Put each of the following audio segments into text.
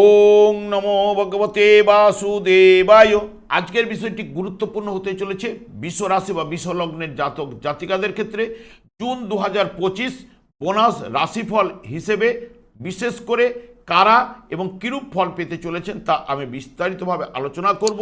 ওং নমো ভগবতে বাসুদেবায়। আজকের বিষয়টি গুরুত্বপূর্ণ হতে চলেছে বিশ্ব রাশি বা বিশ্বলগ্নের জাতক জাতিকাদের ক্ষেত্রে। জুন দু হাজার পঁচিশ বোনাস রাশিফল হিসেবে বিশেষ করে কারা এবং কিরূপ ফল পেতে চলেছেন তা আমি বিস্তারিতভাবে আলোচনা করব।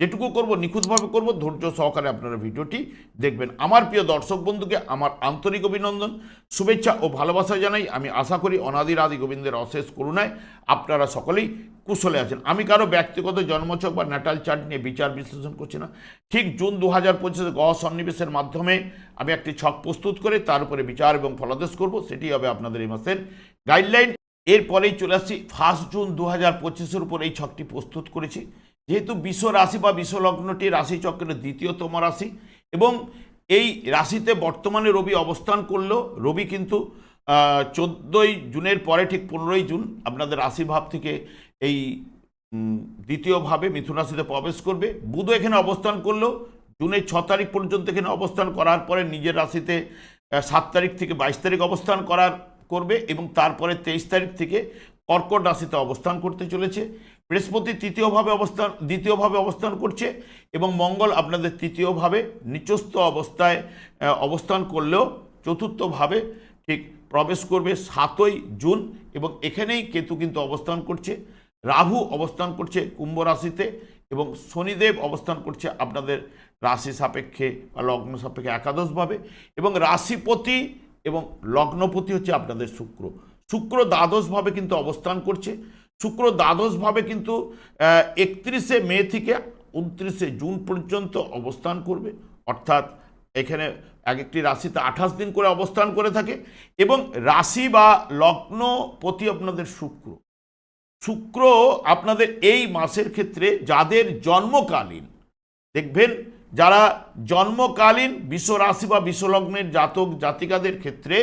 যেটুকু করব, নিখুঁতভাবে করব, ধৈর্য সহকারে আপনারা ভিডিওটি দেখবেন। আমার প্রিয় দর্শক বন্ধুকে আমার আন্তরিক অভিনন্দন, শুভেচ্ছা ও ভালোবাসা জানাই। আমি আশা করি অনাদির আদি গোবিন্দের অশেষ করুণায় আপনারা সকলেই কুশলে আছেন। আমি কারও ব্যক্তিগত জন্মচক বা ন্যাটাল চার্ট নিয়ে বিচার বিশ্লেষণ করছি না। ঠিক জুন দু হাজার পঁচিশে গহ সন্নিবেশের মাধ্যমে আমি একটি ছক প্রস্তুত করে তার উপরে বিচার এবং ফলাদেশ করব। সেটি হবে আপনাদের এই মাসের গাইডলাইন এরপরেই চলে আসছি ফার্স্ট জুন দু হাজার পঁচিশের উপর এই ছকটি প্রস্তুত করেছি। যেহেতু বিশ্ব রাশি বা বিশ্ব লগ্নটি রাশিচক্রের দ্বিতীয়তম রাশি এবং এই রাশিতে বর্তমানে রবি অবস্থান করলেও রবি কিন্তু চোদ্দোই জুনের পরে ঠিক পনেরোই জুন আপনাদের রাশিভাব থেকে এই দ্বিতীয়ভাবে মিথুন রাশিতে প্রবেশ করবে। বুধ এখানে অবস্থান করলেও জুনের ছ তারিখ পর্যন্ত এখানে অবস্থান করার পরে নিজের রাশিতে সাত তারিখ থেকে বাইশ তারিখ অবস্থান করার করবে এবং তারপরে তেইশ তারিখ থেকে কর্কট রাশিতে অবস্থান করতে চলেছে। বৃহস্পতি তৃতীয়ভাবে অবস্থান, দ্বিতীয়ভাবে অবস্থান করছে এবং মঙ্গল আপনাদের তৃতীয়ভাবে নিচস্থ অবস্থায় অবস্থান করলেও চতুর্থভাবে ঠিক প্রবেশ করবে সাতই জুন এবং এখানেই কেতু কিন্তু অবস্থান করছে। রাহু অবস্থান করছে কুম্ভ রাশিতে এবং শনিদেব অবস্থান করছে আপনাদের রাশি সাপেক্ষে বা লগ্ন সাপেক্ষে একাদশভাবে এবং রাশিপতি এবং লগ্নপতি হচ্ছে আপনাদের শুক্র। শুক্র দ্বাদশভাবে কিন্তু অবস্থান করছে। শুক্র দ্বাদশভাবে কিন্তু একত্রিশে মে থেকে উনত্রিশে জুন পর্যন্ত অবস্থান করবে। অর্থাৎ এখানে এক একটি রাশিতে আঠাশ দিন করে অবস্থান করে থাকে এবং রাশি বা লগ্ন প্রতি আপনাদের শুক্র। শুক্র আপনাদের এই মাসের ক্ষেত্রে যাদের জন্মকালীন, দেখবেন যারা জন্মকালীন বিশ্ব রাশি বা বিশ্বলগ্নের জাতক জাতিকাদের ক্ষেত্রে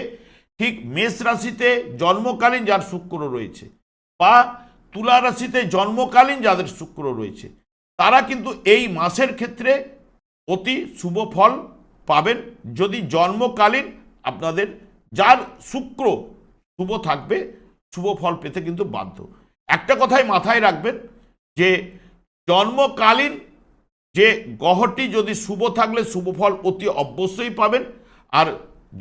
ঠিক মেষ রাশিতে জন্মকালীন যার শুক্র রয়েছে বা তুলা রাশিতে জন্মকালীন যাদের শুক্র রয়েছে, তারা কিন্তু এই মাসের ক্ষেত্রে অতি শুভ ফল পাবেন। যদি জন্মকালীন আপনাদের যার শুক্র শুভ থাকবে, শুভ ফল পেতে কিন্তু বাধ্য। একটা কথাই মাথায় রাখবেন যে জন্মকালীন যে গ্রহটি যদি শুভ থাকলে শুভ ফল অতি অবশ্যই পাবেন, আর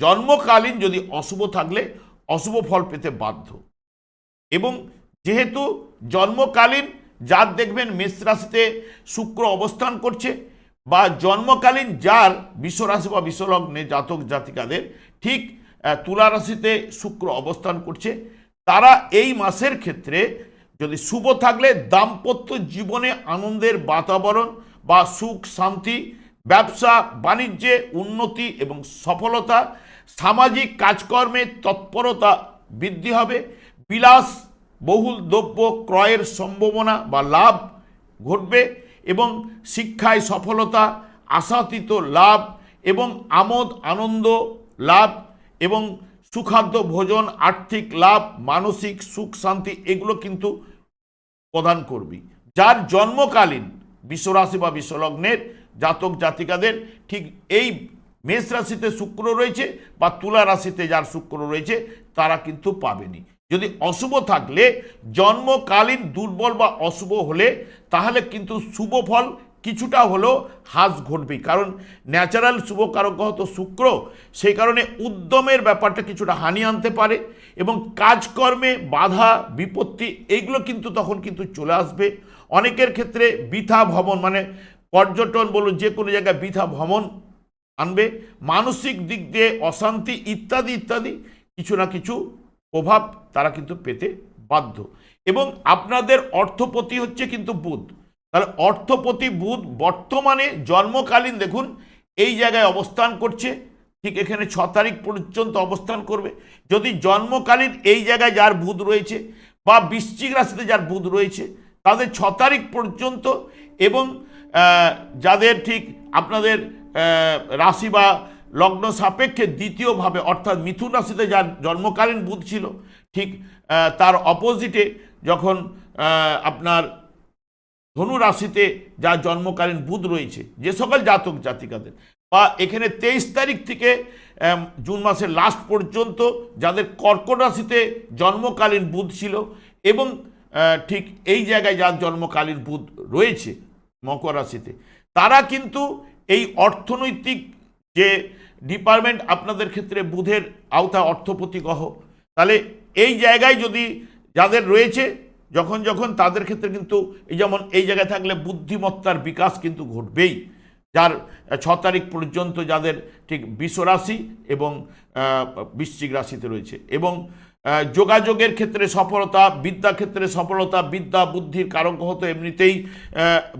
জন্মকালীন যদি অশুভ থাকলে অশুভ ফল পেতে বাধ্য। এবং যেহেতু জন্মকালীন, যার দেখবেন মেষ রাশিতে শুক্র অবস্থান করছে, বা জন্মকালীন যার বিশ্বরাশি বা বিশ্বলগ্নে জাতক জাতিকাদের ঠিক তুলা রাশিতে শুক্র অবস্থান করছে, তারা এই মাসের ক্ষেত্রে যদি শুভ থাকলে দাম্পত্য জীবনে আনন্দের বাতাবরণ বা সুখ, শান্তি, ব্যবসা, বাণিজ্যে উন্নতি এবং সফলতা, সামাজিক কাজকর্মে তৎপরতা বৃদ্ধি হবে, বিলাস বহুল দ্রব্য ক্রয়ের সম্ভাবনা বা লাভ ঘটবে এবং শিক্ষায় সফলতা, আশাতীত লাভ এবং আমোদ, আনন্দ লাভ এবং সুখাদ্য ভোজন, আর্থিক লাভ, মানসিক সুখ, শান্তি এগুলো কিন্তু প্রদান করবি। যার জন্মকালীন বিশ্বরাশি বা বিশ্বলগ্নের জাতক জাতিকাদের ঠিক এই মেষ রাশিতে শুক্র রয়েছে বা তুলা রাশিতে যার শুক্র রয়েছে, তারা কিন্তু পাবেনি। যদি অশুভ থাকলে, জন্মকালীন দুর্বল বা অশুভ হলে, তাহলে কিন্তু শুভ ফল কিছুটা হলেও হ্রাস ঘটবেই। কারণ ন্যাচারাল শুভ কারক গ্রহ তো শুক্র, সেই কারণে উদ্যমের ব্যাপারটা কিছুটা হানি আনতে পারে এবং কাজকর্মে বাধা, বিপত্তি, এইগুলো কিন্তু তখন কিন্তু চলে আসবে। অনেকের ক্ষেত্রে বৃথা ভ্রমণ মানে পর্যটন বলুন যে কোনো জায়গায় বৃথা ভ্রমণ আনবে, মানসিক দিক দিয়ে অশান্তি ইত্যাদি ইত্যাদি কিছু না কিছু প্রভাব তারা কিন্তু পেতে বাধ্য। এবং আপনাদের অর্থপতি হচ্ছে কিন্তু বুধ। তাহলে অর্থপতি বুধ বর্তমানে জন্মকালীন দেখুন, এই জায়গায় অবস্থান করছে, ঠিক এখানে ছ তারিখ পর্যন্ত অবস্থান করবে। যদি জন্মকালীন এই জায়গায় যার বুধ রয়েছে বা বৃশ্চিক রাশিতে যার বুধ রয়েছে, তাদের ছ তারিখ পর্যন্ত এবং যাদের ঠিক আপনাদের রাশি বা লগ্ন সাপেক্ষে দ্বিতীয়ভাবে, অর্থাৎ মিথুন রাশিতে যার জন্মকালীন বুধ ছিল, ঠিক তার অপোজিটে যখন আপনার ধনু রাশিতে যার জন্মকালীন বুধ রয়েছে, যে সকল জাতক জাতিকাদের, বা এখানে তেইশ তারিখ থেকে জুন মাসের লাস্ট পর্যন্ত যাদের কর্কট রাশিতে জন্মকালীন বুধ ছিল এবং ঠিক এই জায়গায় যার জন্মকালীন বুধ রয়েছে, মকর রাশিতে, তারা কিন্তু এই অর্থনৈতিক যে ডিপার্টমেন্ট আপনাদের ক্ষেত্রে বুধের আওতা অর্থপতি গ্রহ তাহলে এই জায়গায় যদি যাদের রয়েছে, যখন যখন তাদের ক্ষেত্রে কিন্তু এই যেমন এই জায়গায় থাকলে বুদ্ধিমত্তার বিকাশ কিন্তু ঘটবেই। যার ছ তারিখ পর্যন্ত যাদের ঠিক রাশি এবং বৃশ্চিক রাশিতে রয়েছে এবং যোগাযোগের ক্ষেত্রে সফলতা বিদ্যা ক্ষেত্রে সফলতা, বিদ্যা, বুদ্ধির কারক হতো এমনিতেই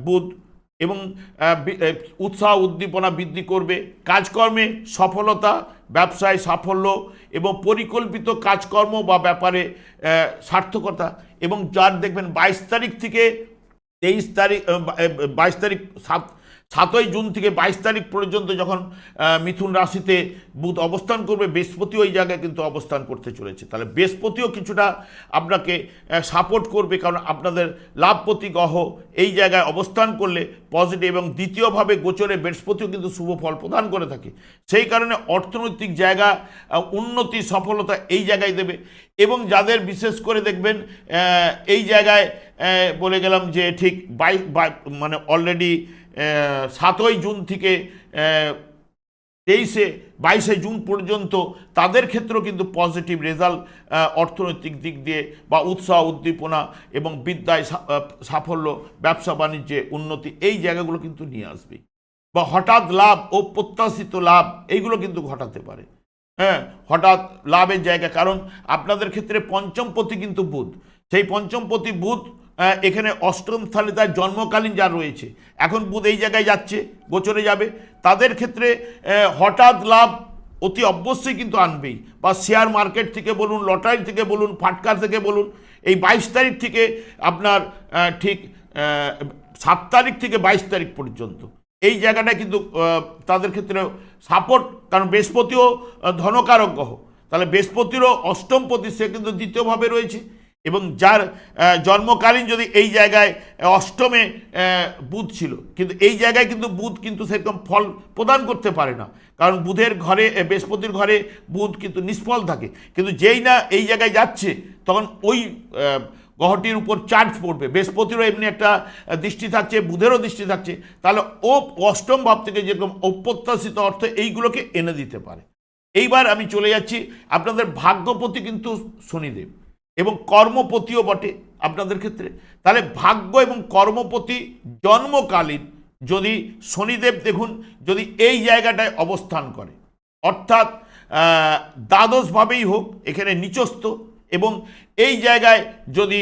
বুধ। এবং উৎসাহ উদ্দীপনা বৃদ্ধি করবে। কাজকর্মে সফলতা, ব্যবসায় সাফল্য এবং পরিকল্পিত কাজকর্ম বা ব্যাপারে সার্থকতা এবং যার দেখবেন বাইশ তারিখ থেকে তেইশ তারিখ বাইশ তারিখ সাত সাতই জুন থেকে বাইশ তারিখ পর্যন্ত যখন মিথুন রাশিতে বুধ অবস্থান করবে, বৃহস্পতিও এই জায়গায় কিন্তু অবস্থান করতে চলেছে। তাহলে বৃহস্পতিও কিছুটা আপনাকে সাপোর্ট করবে কারণ আপনাদের লাভপতি গ্রহ এই জায়গায় অবস্থান করলে পজিটিভ এবং দ্বিতীয়ভাবে গোচরে বৃহস্পতিও কিন্তু শুভ ফল প্রদান করে থাকে। সেই কারণে অর্থনৈতিক জায়গা উন্নতি, সফলতা এই জায়গায় দেবে এবং যাদের বিশেষ করে দেখবেন এই জায়গায় বলে গেলাম যে ঠিক বাই- মানে অলরেডি সাতই জুন থেকে তেইশে, বাইশে জুন পর্যন্ত তাদের ক্ষেত্রেও কিন্তু পজিটিভ রেজাল্ট অর্থনৈতিক দিক দিয়ে বা উৎসাহ, উদ্দীপনা এবং বিদ্যায় সাফল্য, ব্যবসা বাণিজ্যে উন্নতি এই জায়গাগুলো কিন্তু নিয়ে আসবে। বা হঠাৎ লাভ ও প্রত্যাশিত লাভ এইগুলো কিন্তু ঘটাতে পারে। হ্যাঁ হঠাৎ লাভের জায়গা, কারণ আপনাদের ক্ষেত্রে পঞ্চমপতি কিন্তু বুধ। সেই পঞ্চমপতি বুধ এখানে অষ্টম স্থানে তার জন্মকালীন যা রয়েছে। এখন বুধ এই জায়গায় যাচ্ছে, গোচরে যাবে। তাদের ক্ষেত্রে হঠাৎ লাভ অতি অবশ্যই কিন্তু আনবেই। বা শেয়ার মার্কেট থেকে বলুন লটারি থেকে বলুন ফাটকা থেকে বলুন, এই বাইশ তারিখ থেকে আপনার ঠিক সাত তারিখ থেকে বাইশ তারিখ পর্যন্ত। এই জায়গাটা কিন্তু তাদের ক্ষেত্রে সাপোর্ট কারণ বৃহস্পতিও ধনকারক গ্রহ। তাহলে বৃহস্পতিরও অষ্টমপতি সে কিন্তু দ্বিতীয়ভাবে রয়েছে। এবং যার জন্মকালীন যদি এই জায়গায় অষ্টমে বুধ ছিল। কিন্তু এই জায়গায় কিন্তু বুধ কিন্তু সেরকম ফল প্রদান করতে পারে না। কারণ বুধের ঘরে বৃহস্পতির ঘরে বুধ কিন্তু নিষ্ফল থাকে। কিন্তু যেই না এই জায়গায় যাচ্ছে, তখন ওই গ্রহটির উপর চার্জ পড়বে। বৃহস্পতিরও এমনি একটা দৃষ্টি থাকছে, বুধেরও দৃষ্টি থাকছে। তাহলে ও অষ্টম ভাব থেকে যেরকম অপ্রত্যাশিত অর্থ এইগুলোকে এনে দিতে পারে। এইবার আমি চলে যাচ্ছি। আপনাদের ভাগ্যপতি কিন্তু শনিদেব। এবং কর্মপতিও বটে আপনাদের ক্ষেত্রে। তাহলে ভাগ্য এবং কর্মপতি জন্মকালীন যদি শনিদেব দেখুন, যদি এই জায়গাটায় অবস্থান করে, অর্থাৎ দ্বাদশভাবেই হোক, এখানে নিচস্থ এবং এই জায়গায় যদি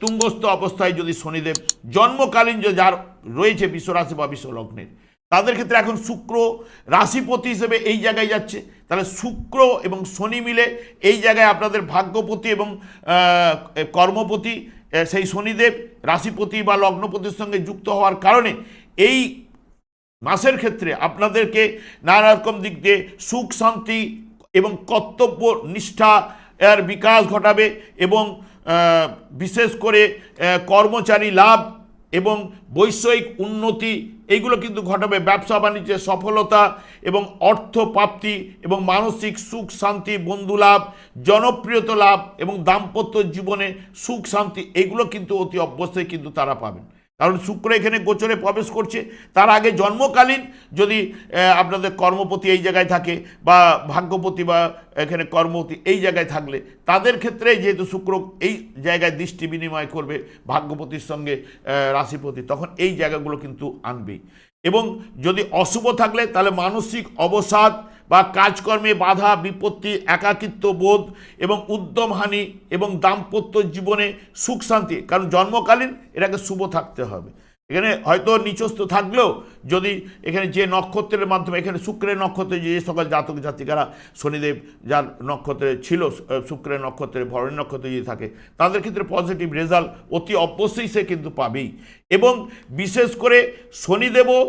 তুঙ্গস্থ অবস্থায় যদি শনিদেব জন্মকালীন যে যার রয়েছে বিশ্বরাশি বা বিশ্বলগ্নের, তাদের ক্ষেত্রে এখন শুক্র রাশিপতি হিসেবে এই জায়গায় যাচ্ছে। তাহলে শুক্র এবং শনি মিলে এই জায়গায় আপনাদের ভাগ্যপতি এবং কর্মপতি সেই শনিদেব, রাশিপতি বা লগ্নপতির সঙ্গে যুক্ত হওয়ার কারণে এই মাসের ক্ষেত্রে আপনাদেরকে নানা রকম দিক দিয়ে সুখ, শান্তি এবং কর্তব্য, নিষ্ঠা এর বিকাশ ঘটাবে এবং বিশেষ করে কর্মচারী লাভ এবং বৈষয়িক উন্নতি, এইগুলো কিন্তু ঘটাবে। ব্যবসা বাণিজ্যের সফলতা এবং অর্থ প্রাপ্তি এবং মানসিক সুখ, শান্তি, বন্ধু লাভ, জনপ্রিয়তা লাভ এবং দাম্পত্য জীবনে সুখ, শান্তি, এগুলো কিন্তু অতি অবশ্যই কিন্তু তারা পাবেন। কারণ শুক্র এখানে গোচরে প্রবেশ করছে। তার আগে জন্মকালীন যদি আপনাদের কর্মপতি এই জায়গায় থাকে বা ভাগ্যপতি বা এখানে কর্মপতি এই জায়গায় থাকলে, তাদের ক্ষেত্রে যেহেতু শুক্র এই জায়গায় দৃষ্টি বিনিময় করবে ভাগ্যপতির সঙ্গে রাশিপতি, তখন এই জায়গাগুলো কিন্তু আনবেই। এবং যদি অশুভ থাকলে তাহলে মানসিক অবসাদ বা কাজকর্মে বাধা, বিপত্তি, একাকিত্ব বোধ এবং উদ্যমহানি এবং দাম্পত্য জীবনে সুখ শান্তি। কারণ জন্মকালীন এটাকে শুভ থাকতে হবে। এখানে হয়তো নিচস্থ থাকলেও যদি এখানে যে নক্ষত্রের মাধ্যমে, এখানে শুক্রের নক্ষত্রে যে সকল জাতক জাতিকারা শনিদেব যার নক্ষত্রে ছিল শুক্রের নক্ষত্রে ভরণী নক্ষত্রে যদি থাকে, তাদের ক্ষেত্রে পজিটিভ রেজাল্ট অতি অবশ্যই সে কিন্তু পাবেই। এবং বিশেষ করে শনিদেবও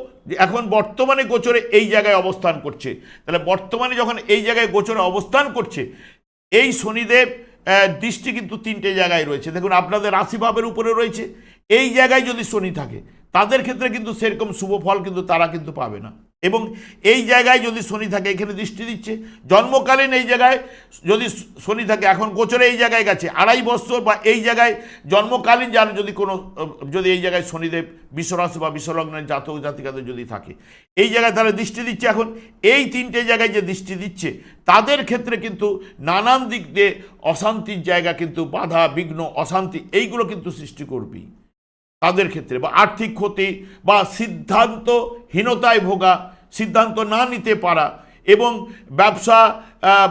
এখন বর্তমানে গোচরে এই জায়গায় অবস্থান করছে। তাহলে বর্তমানে যখন এই জায়গায় গোচরে অবস্থান করছে, এই শনিদেব দৃষ্টি কিন্তু তিনটে জায়গায় রয়েছে। দেখুন, আপনাদের রাশিভাবের উপরে রয়েছে এই জায়গায় যদি শনি থাকে, তাদের ক্ষেত্রে কিন্তু সেরকম শুভ ফল কিন্তু তারা কিন্তু পাবে না। এবং এই জায়গায় যদি শনি থাকে, এখানে দৃষ্টি দিচ্ছে। জন্মকালীন এই জায়গায় যদি শনি থাকে, এখন গোচরে এই জায়গায় গেছে, আড়াই বছর বা এই জায়গায় জন্মকালীন যার যদি কোনো, যদি এই জায়গায় শনিদেব, বিশ্বরাশি বা বিশ্বলগ্নের জাতক জাতিকাদের যদি থাকে, এই জায়গায় তাহলে দৃষ্টি দিচ্ছে। এখন এই তিনটে জায়গায় যে দৃষ্টি দিচ্ছে, তাদের ক্ষেত্রে কিন্তু নানান দিক দিয়ে অশান্তির জায়গা কিন্তু বাধা, বিঘ্ন, অশান্তি, এইগুলো কিন্তু সৃষ্টি করবেই। তাদের ক্ষেত্রে বা আর্থিক ক্ষতি বা সিদ্ধান্তহীনতায় ভোগা সিদ্ধান্ত না নিতে পারা এবং ব্যবসা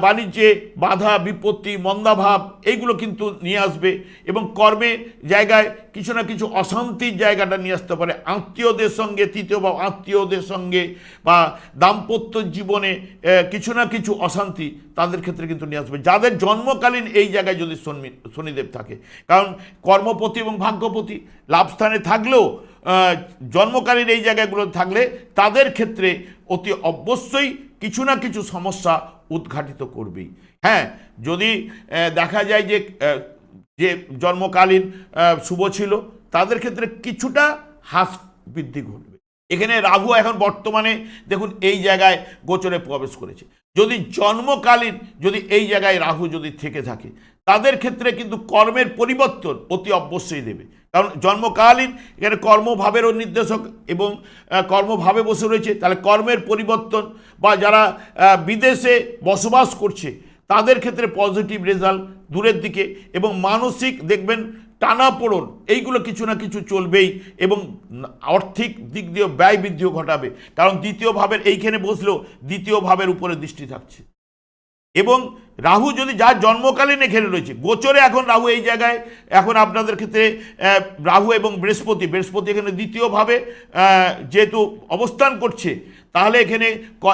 বাণিজ্যে বাধা, বিপত্তি, মন্দাভাব, এইগুলো কিন্তু নিয়ে আসবে এবং কর্মে জায়গায় কিছু না কিছু অশান্তির জায়গাটা নিয়ে আসতে পারে। আত্মীয়দের সঙ্গে, তৃতীয় বা আত্মীয়দের সঙ্গে বা দাম্পত্য জীবনে কিছু না কিছু অশান্তি তাদের ক্ষেত্রে কিন্তু নিয়ে আসবে। যাদের জন্মকালীন এই জায়গায় যদি শনি- শনিদেব থাকে, কারণ কর্মপতি এবং ভাগ্যপতি লাভস্থানে থাকলেও জন্মকালীন এই জায়গাগুলো থাকলে তাদের ক্ষেত্রে অতি অবশ্যই কিছু না কিছু সমস্যা উদ্ঘাটিত করবেই। হ্যাঁ যদি দেখা যায় যে যে জন্মকালীন শুভ ছিল, তাদের ক্ষেত্রে কিছুটা হ্রাস বৃদ্ধি ঘটবে। এখানে রাহু এখন বর্তমানে, দেখুন, এই জায়গায় গোচরে প্রবেশ করেছে। যদি জন্মকালীন, যদি এই জায়গায় রাহু যদি থেকে থাকে তাদের ক্ষেত্রে কিন্তু কর্মের পরিবর্তন অতি অবশ্যই দেবে। কারণ জন্মকালীন এখানে কর্মভাবেরও নির্দেশক এবং কর্মভাবে বসে রয়েছে। তাহলে কর্মের পরিবর্তন বা যারা বিদেশে বসবাস করছে, তাদের ক্ষেত্রে পজিটিভ রেজাল্ট দূরের দিকে এবং মানসিক দেখবেন টানাপোড়ন, এইগুলো কিছু না কিছু চলবেই এবং আর্থিক দিক দিয়ে ব্যয় বৃদ্ধিও ঘটাবে। কারণ দ্বিতীয় ভাবের এইখানে বসলেও দ্বিতীয় ভাবের উপরে দৃষ্টি থাকছে। এবং রাহু যদি যার জন্মকালীন এখানে রয়েছে, গোচরে এখন রাহু এই জায়গায়, এখন আপনাদের ক্ষেত্রে রাহু এবং বৃহস্পতি বৃহস্পতি এখানে দ্বিতীয়ভাবে যেহেতু অবস্থান করছে, তাহলে এখানে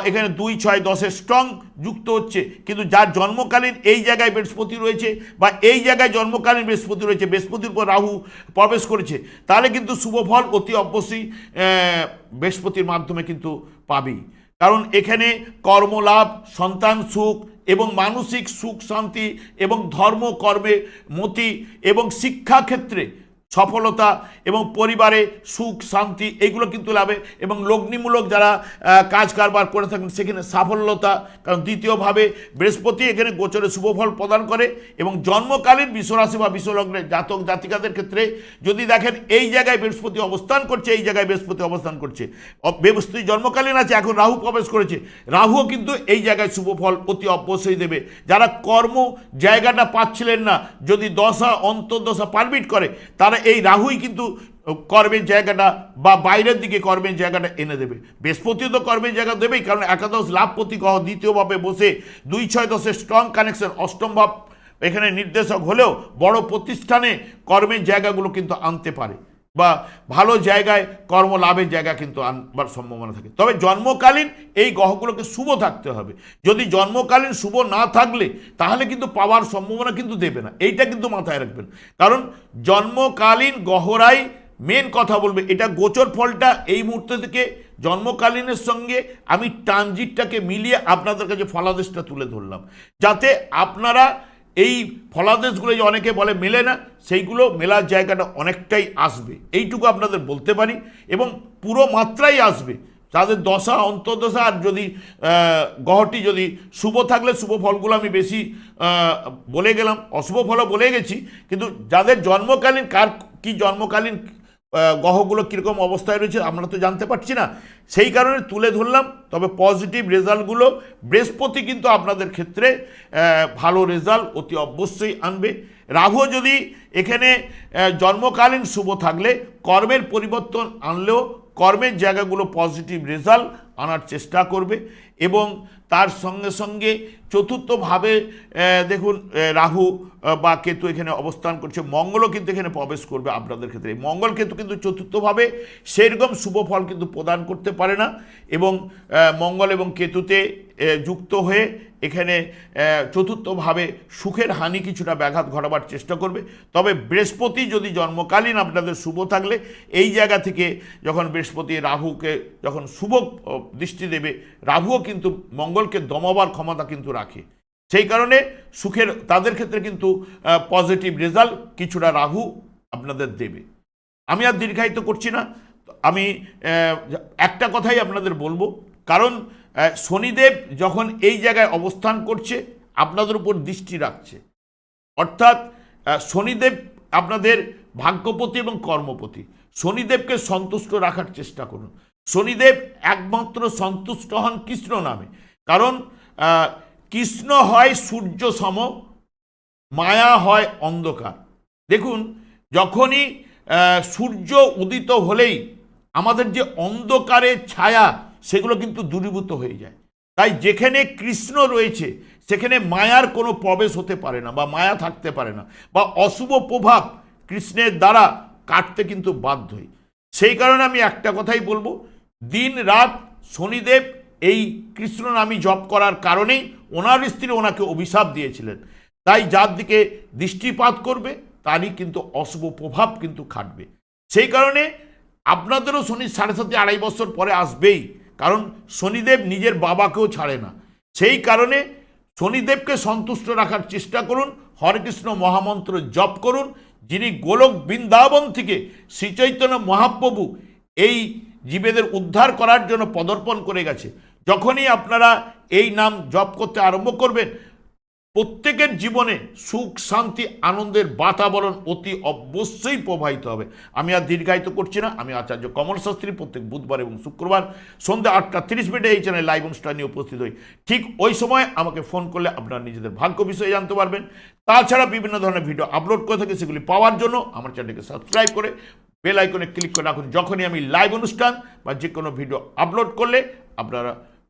এখানে দুই, ছয়, দশের স্ট্রং যুক্ত হচ্ছে, কিন্তু যার জন্মকালীন এই জায়গায় বৃহস্পতি রয়েছে বা এই জায়গায় জন্মকালীন বৃহস্পতি রয়েছে, বৃহস্পতির উপর রাহু প্রবেশ করেছে, তাহলে কিন্তু শুভ ফল অতি অবশ্যই বৃহস্পতির মাধ্যমে কিন্তু পাবেই। কারণ এখানে কর্মলাভ, সন্তান সুখ এবং মানসিক সুখ শান্তি এবং ধর্ম কর্মে মতি এবং শিক্ষাক্ষেত্রে সফলতা এবং পরিবারে সুখ, শান্তি, এগুলো কিন্তু লাভে এবং লগ্নিমূলক যারা কাজ কারবার করে থাকেন সেখানে সাফল্যতা, কারণ দ্বিতীয়ভাবে বৃহস্পতি এখানে গোচরে শুভফল প্রদান করে এবং জন্মকালীন বিশ্বরাশি বা বিশ্বলগ্নের জাতক জাতিকাদের ক্ষেত্রে যদি দেখেন এই জায়গায় বৃহস্পতি অবস্থান করছে, এই জায়গায় বৃহস্পতি অবস্থান করছে। বৃহস্পতি জন্মকালীন আছে, এখন রাহু প্রবেশ করেছে। রাহুও কিন্তু এই জায়গায় শুভফল অতি অবশ্যই দেবে। যারা কর্ম জায়গাটা পাচ্ছিলেন না, যদি দশা, অন্তর্দশা পারমিট করে, তারা এই রাহুই কিন্তু কর্মের জায়গাটা বা বাইরের দিকে কর্মের জায়গাটা এনে দেবে। বৃহস্পতি তো কর্মের জায়গা দেবেই, কারণ একাদশ লাভপতি গ্রহ দ্বিতীয়ভাবে বসে দুই ছয় দশের স্ট্রং কানেকশন অষ্টম ভাব এখানে নির্দেশক হলেও বড় প্রতিষ্ঠানে কর্মের জায়গাগুলো কিন্তু আনতে পারে। বা ভালো জায়গায় কর্ম লাভের জায়গা কিন্তু আনবার সম্ভাবনা থাকে। তবে জন্মকালীন এই গ্রহগুলোকে শুভ থাকতে হবে। যদি জন্মকালীন শুভ না থাকলে, তাহলে কিন্তু পাওয়ার সম্ভাবনা কিন্তু দেবে না। এইটা কিন্তু মাথায় রাখবেন। কারণ জন্মকালীন গহরাই মেন কথা বলবে। এটা গোচর ফলটা এই মুহূর্ত থেকে জন্মকালীনের সঙ্গে আমি ট্রানজিটটাকে মিলিয়ে আপনাদের কাছে ফলাদেশটা তুলে ধরলাম। যাতে আপনারা এই ফলাদেশগুলো যে অনেকে বলে মেলে না, সেইগুলো মেলার জায়গাটা অনেকটাই আসবে। এইটুকু আপনাদের বলতে পারি এবং পুরো মাত্রাই আসবে। তাদের দশা, অন্তর্দশা আর যদি গহটি যদি শুভ থাকলে, শুভ ফলগুলো আমি বেশি বলে গেলাম, অশুভ ফলও বলে গেছি, কিন্তু যাদের জন্মকালীন, কার কি জন্মকালীন গ্রহগুলো কীরকম অবস্থায় রয়েছে আমরা তো জানতে পারছি না। সেই কারণে তুলে ধরলাম, তবে পজিটিভ রেজাল্টগুলো বৃহস্পতি কিন্তু আপনাদের ক্ষেত্রে ভালো রেজাল্ট অতি অবশ্যই আনবে। রাহু যদি এখানে জন্মকালীন শুভ থাকলে কর্মের পরিবর্তন আনলেও কর্মের জায়গাগুলো পজিটিভ রেজাল্ট আনার চেষ্টা করবে এবং তার সঙ্গে সঙ্গে চতুর্থভাবে দেখুন রাহু বা কেতু এখানে অবস্থান করছে। মঙ্গলও কিন্তু এখানে প্রবেশ করবে আপনাদের ক্ষেত্রে। মঙ্গল, কেতু কিন্তু চতুর্থভাবে সেরকম শুভ ফল কিন্তু প্রদান করতে পারে না এবং মঙ্গল এবং কেতুতে যুক্ত হয়ে এখানে চতুর্থভাবে সুখের হানি কিছুটা ব্যাঘাত ঘটাবার চেষ্টা করবে। তবে বৃহস্পতি যদি জন্মকালীন আপনাদের শুভ থাকলে, এই জায়গা থেকে যখন বৃহস্পতি রাহুকে যখন শুভ দৃষ্টি দেবে, রাহুও কিন্তু মঙ্গলকে দমাবার ক্ষমতা কিন্তু রাখে। সেই কারণে সুখের, তাদের ক্ষেত্রে কিন্তু পজিটিভ রেজাল্ট কিছুটা রাহু আপনাদের দেবে। আমি আর দীর্ঘায়িত করছি না। আমি একটা কথাই আপনাদের বলব। কারণ শনিদেব যখন এই জায়গায় অবস্থান করছে, আপনাদের উপর দৃষ্টি রাখছে। অর্থাৎ শনিদেব আপনাদের ভাগ্যপতি এবং কর্মপতি। শনিদেবকে সন্তুষ্ট রাখার চেষ্টা করুন। শনিদেব একমাত্র সন্তুষ্ট হন কৃষ্ণ নামে। কারণ কৃষ্ণ হয় সূর্য সম, মায়া হয় অন্ধকার। দেখুন, যখনই সূর্য উদিত হলেই আমাদের যে অন্ধকারের ছায়া, সেগুলো কিন্তু দূরীভূত হয়ে যায়। তাই যেখানে কৃষ্ণ রয়েছে, সেখানে মায়ার কোনো প্রবেশ হতে পারে না বা মায়া থাকতে পারে না বা অশুভ প্রভাব কৃষ্ণের দ্বারা কাটতে কিন্তু বাধ্যই সেই কারণে আমি একটা কথাই বলব দিন রাত শনিদেব এই কৃষ্ণ নামী জপ করার কারণেই ওনার স্ত্রী ওনাকে অভিশাপ দিয়েছিলেন। তাই যার দিকে দৃষ্টিপাত করবে, তারই কিন্তু অশুভ প্রভাব কিন্তু খাটবে। সেই কারণে আপনাদেরও শনি সাড়ে সাথে আড়াই বছর পরে আসবেই, কারণ শনিদেব নিজের বাবাকেও ছাড়ে না। সেই কারণে শনিদেবকে সন্তুষ্ট রাখার চেষ্টা করুন, হরেকৃষ্ণ মহামন্ত্র জপ করুন, যিনি গোলক বৃন্দাবন থেকে শ্রীচৈতন্য মহাপ্রভু এই জীবেদের উদ্ধার করার জন্য পদর্পণ করে গেছে। যখনই আপনারা এই নাম জপ করতে আরম্ভ করবেন। প্রত্যেকের জীবনে সুখ, শান্তি, আনন্দের বাতাবরণ অতি অবশ্যই প্রবাহিত হবে। আমি আর দীর্ঘায়িত করছি না। আমি আচার্য কমল শাস্ত্রী প্রত্যেক বুধবার এবং শুক্রবার সন্ধ্যা আটটা তিরিশ মিনিটে এই চ্যানেল লাইভ অনুষ্ঠান নিয়ে উপস্থিত হই। ঠিক ওই সময় আমাকে ফোন করলে আপনারা নিজেদের ভাগ্য বিষয়ে জানতে পারবেন। তাছাড়া বিভিন্ন ধরনের ভিডিও আপলোড করে থাকে, সেগুলি পাওয়ার জন্য আমার চ্যানেলকে সাবস্ক্রাইব করে বেল আইকনে ক্লিক করে রাখুন। যখনই আমি লাইভ অনুষ্ঠান বা যে কোনো ভিডিও আপলোড করলে আপনারা